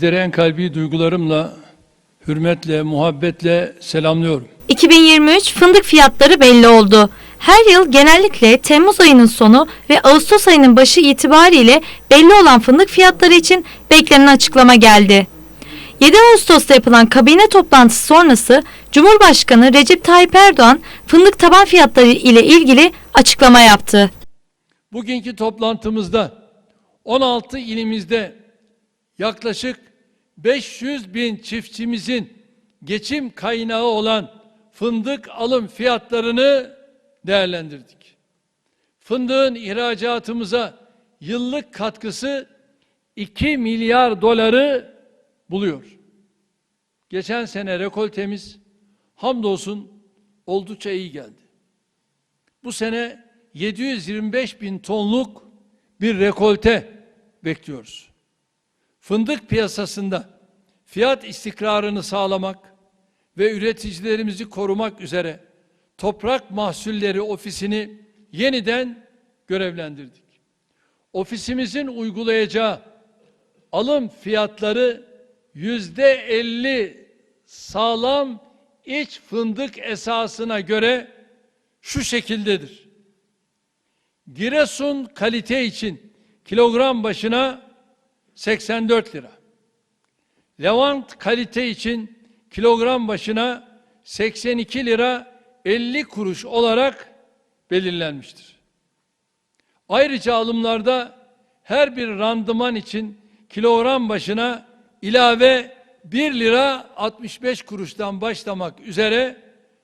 Sizleri en kalbi duygularımla, hürmetle, muhabbetle selamlıyorum. 2023 fındık fiyatları belli oldu. Her yıl genellikle Temmuz ayının sonu ve Ağustos ayının başı itibariyle belli olan fındık fiyatları için beklenen açıklama geldi. 7 Ağustos'ta yapılan kabine toplantısı sonrası Cumhurbaşkanı Recep Tayyip Erdoğan fındık taban fiyatları ile ilgili açıklama yaptı. Bugünkü toplantımızda 16 ilimizde yaklaşık 500 bin çiftçimizin geçim kaynağı olan fındık alım fiyatlarını değerlendirdik. Fındığın ihracatımıza yıllık katkısı 2 milyar doları buluyor. Geçen sene rekoltemiz hamdolsun oldukça iyi geldi. Bu sene 725 bin tonluk bir rekolte bekliyoruz. Fındık piyasasında fiyat istikrarını sağlamak ve üreticilerimizi korumak üzere Toprak Mahsulleri Ofisini yeniden görevlendirdik. Ofisimizin uygulayacağı alım fiyatları yüzde elli sağlam iç fındık esasına göre şu şekildedir. Giresun kalite için kilogram başına 84 lira. Levant kalite için kilogram başına 82 lira 50 kuruş olarak belirlenmiştir. Ayrıca alımlarda her bir randıman için kilogram başına ilave 1 lira 65 kuruştan başlamak üzere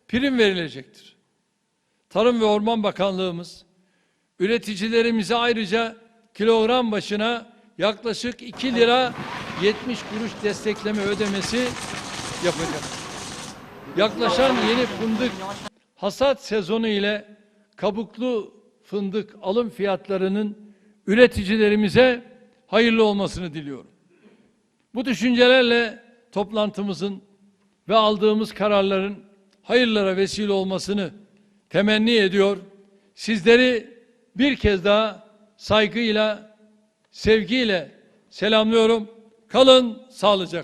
prim verilecektir. Tarım ve Orman Bakanlığımız üreticilerimize ayrıca kilogram başına yaklaşık 2 lira 70 kuruş destekleme ödemesi yapacak. Yaklaşan yeni fındık hasat sezonu ile kabuklu fındık alım fiyatlarının üreticilerimize hayırlı olmasını diliyorum. Bu düşüncelerle toplantımızın ve aldığımız kararların hayırlara vesile olmasını temenni ediyor. Sizleri bir kez daha saygıyla, sevgiyle selamlıyorum. Kalın sağlıcakla.